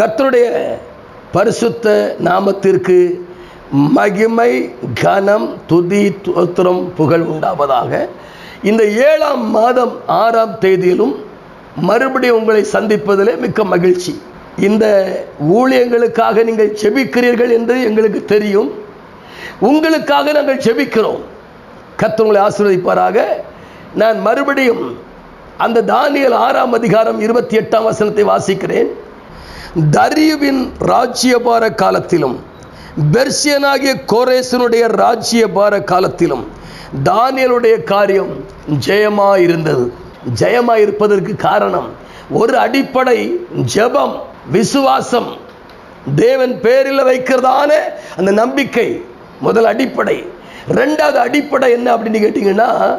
கர்த்தருடைய பரிசுத்த நாமத்திற்கு மகிமை கனம் துதி தோத்திரம் புகழ் உண்டாவதாக. இந்த ஏழாம் மாதம் ஆறாம் தேதியிலும் மறுபடியும் உங்களை சந்திப்பதிலே மிக்க மகிழ்ச்சி. இந்த ஊழியங்களுக்காக நீங்கள் செபிக்கிறீர்கள் என்று எங்களுக்கு தெரியும். உங்களுக்காக நாங்கள் செபிக்கிறோம். கர்த்தர் உங்களை ஆசீர்வதிப்பாராக. நான் மறுபடியும் அந்த தானியல் ஆறாம் அதிகாரம் இருபத்தி எட்டாம் வசனத்தை வாசிக்கிறேன். தரியுவின் ராஜ்யபார காலத்திலும் பெர்சியனாகிய கோரேசனுடைய ராஜ்யபார காலத்திலும் தானியலுடைய காரியம் ஜெயமாக இருந்தது ஜெயமாக இருப்பதற்கு காரணம் ஒரு அடிப்படை ஜெபம் விசுவாசம். தேவன் பேரில் வைக்கிறதான அந்த நம்பிக்கை முதல் அடிப்படை. ரெண்டாவது அடிப்படை என்ன அப்படின்னு கேட்டிங்கன்னா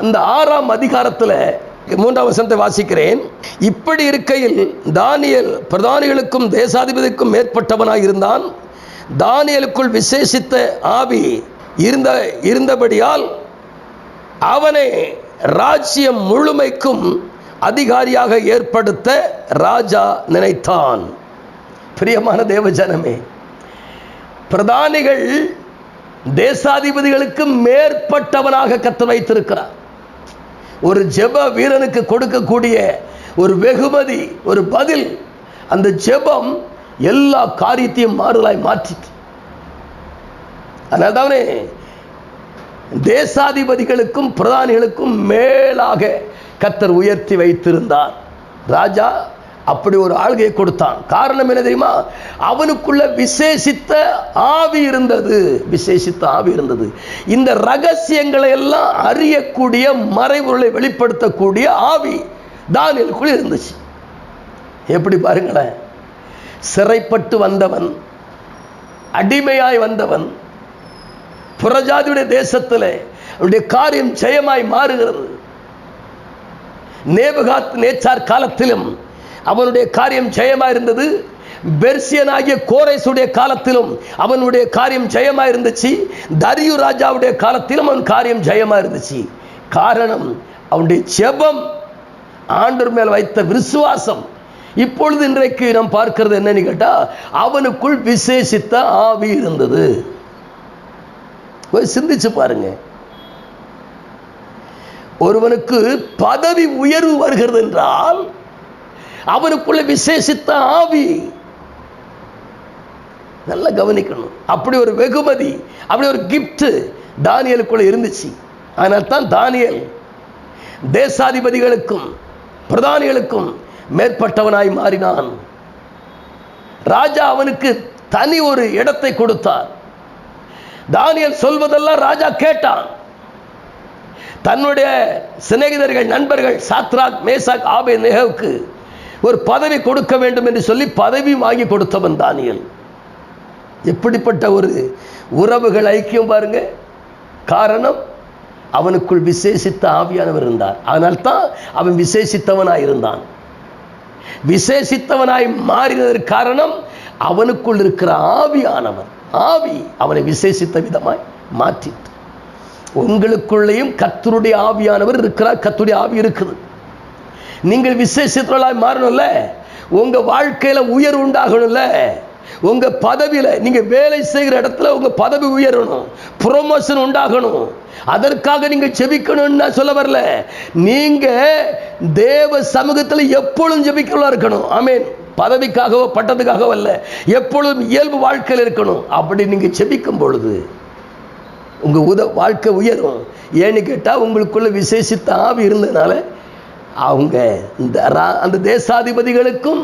அந்த ஆறாம் அதிகாரத்தில் மூன்றாம் வசனத்தை வாசிக்கிறேன். இப்படி இருக்கையில் தானியல் பிரதானிகளுக்கும் தேசாதிபதிக்கும் மேற்பட்டவனாக இருந்தான். தானியலுக்குள் விசேஷித்த ஆவி இருந்த இருந்தபடியால் அவனை ராஜ்யம் முழுமைக்கும் அதிகாரியாக ஏற்படுத்த ராஜா நினைத்தான். பிரியமான தேவஜனமே பிரதானிகள் தேசாதிபதிகளுக்கு மேற்பட்டவனாக கத்து வைத்திருக்கிறார் ஒரு ஜெப வீரனுக்கு கொடுக்கக்கூடிய ஒரு வெகுமதி ஒரு பதில் அந்த ஜெபம் எல்லா காரியத்தையும் மாறுதலாய் மாற்றிட்டு அதனால தானே தேசாதிபதிகளுக்கும் பிரதானிகளுக்கும் மேலாக கத்தர் உயர்த்தி வைத்திருந்தார். ராஜா அப்படி ஒரு ஆளுகையை கொடுத்தான். காரணம் என்ன தெரியுமா? அவனுக்குள்ள விசேஷித்த ஆவி இருந்தது. விசேஷித்த ஆவி இருந்தது. இந்த ரகசியங்களை எல்லாம் அறியக்கூடிய மறைபொருளை வெளிப்படுத்தக்கூடிய ஆவி தானியலுக்குள் இருந்துச்சு. எப்படி பாருங்களேன்? சிறைப்பட்டு வந்தவன் அடிமையாய் வந்தவன் புறஜாதியுடைய தேசத்தில் அவனுடைய காரியம் ஜெயமாய் மாறுகிறது. நேபகாத் நேச்சார் காலத்திலும் அவனுடைய காரியம் ஜெயமாக இருந்தது பெர்சியனாகிய கோரேசுடைய காலத்திலும் அவனுடைய காரியம் ஜெயமாக இருந்துச்சு தரியு ராஜாவுடைய காலத்திலும் அவன் காரியம் ஜெயமாக இருந்துச்சு காரணம் அவனுடைய செபம் ஆண்டவர் மேல் வைத்த விசுவாசம். இப்பொழுது இன்றைக்கு நாம் பார்க்கிறது என்னன்னு கேட்டா அவனுக்குள் விசேஷித்த ஆவி இருந்தது. சிந்திச்சு பாருங்க. ஒருவனுக்கு பதவி உயர்வு வருகிறது என்றால் அவனுக்குள்ள விசேஷித்த ஆவி. நல்லா கவனிக்கணும். அப்படி ஒரு வெகுமதி அப்படி ஒரு கிஃப்ட் தானியலுக்குள்ள இருந்துச்சு. அதனால தான் தானியல் தேசாதிபதிகளுக்கும் பிரதானிகளுக்கும் மேற்பட்டவனாய் மாறினான். ராஜா அவனுக்கு தனி ஒரு இடத்தை கொடுத்தார். தானியல் சொல்வதெல்லாம் ராஜா கேட்டான். தன்னுடைய சிநேகிதர்கள் நண்பர்கள் சாத்ராக் மேசாக் ஆபே நேஹவுக்கு ஒரு பதவி கொடுக்க வேண்டும் என்று சொல்லி பதவி வாங்கி கொடுத்தவன் தானியல். எப்படிப்பட்ட ஒரு உறவுகள் ஐக்கியம் பாருங்க. காரணம் அவனுக்குள் விசேஷித்த ஆவியானவர் இருந்தார். அதனால்தான் அவன் விசேஷித்தவனாய் இருந்தான். விசேஷித்தவனாய் மாறினதற்கு காரணம் அவனுக்குள் இருக்கிற ஆவியானவர். ஆவி அவனை விசேஷித்த விதமாய் மாற்றிட்டு உங்களுக்குள்ளேயும் கத்தருடைய ஆவியானவர் இருக்கிறார். கத்துடைய ஆவி இருக்குது. நீங்கள் விசேஷத்தவர்களாய் மாறணும்ல? உங்கள் வாழ்க்கையில் உயர்வு உண்டாகணும்ல? உங்கள் பதவியில் நீங்கள் வேலை செய்கிற இடத்துல உங்கள் பதவி உயரணும் ப்ரொமோஷன் உண்டாகணும். அதற்காக நீங்கள் ஜெபிக்கணும்னு நான் சொல்ல வரல. நீங்கள் தேவ சமூகத்தில் எப்பொழுதும் ஜெபிக்கிறவங்களா இருக்கணும். ஆமென். பதவிக்காகவோ பட்டத்துக்காகவோ அல்ல. எப்பொழுதும் இயல்பு வாழ்க்கையில் இருக்கணும். அப்படி நீங்கள் ஜெபிக்கும் பொழுது உங்கள் உத வாழ்க்கை உயரும். ஏன்னு கேட்டால் உங்களுக்குள்ள விசேஷித்த ஆவி இருந்ததுனால அவங்க இந்த ரா- அந்த தேசாதிபதிகளுக்கும்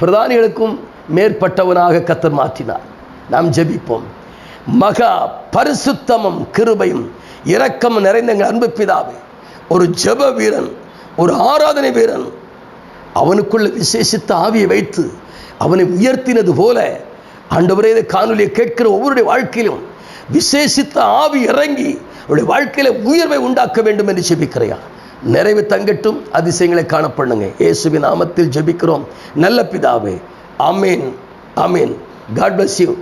பிரதானிகளுக்கும் மேற்பட்டவனாக கத்தர் மாற்றினார். நாம் ஜெபிப்போம். மகா பரிசுத்தமும் கிருபையும் இரக்கம் நிறைந்த எங்கள் அன்பு பிதாவே ஒரு ஜெப வீரன் ஒரு ஆராதனை வீரன் அவனுக்குள்ள விசேஷித்த ஆவியை வைத்து அவனை உயர்த்தினது போல ஆண்டவரே இந்த காணொலியை கேட்கிற ஒவ்வொருடைய வாழ்க்கையிலும் விசேஷித்த ஆவி இறங்கி அவருடைய வாழ்க்கையில உயர்வை உண்டாக்க வேண்டும் என்று செபிக்கிறையா நிறைவு தங்கட்டும் அதிசயங்களை காணப்படுங்க இயேசுவின் நாமத்தில் ஜெபிக்கிறோம். நல்ல பிதாவே Ameen Ameen God bless you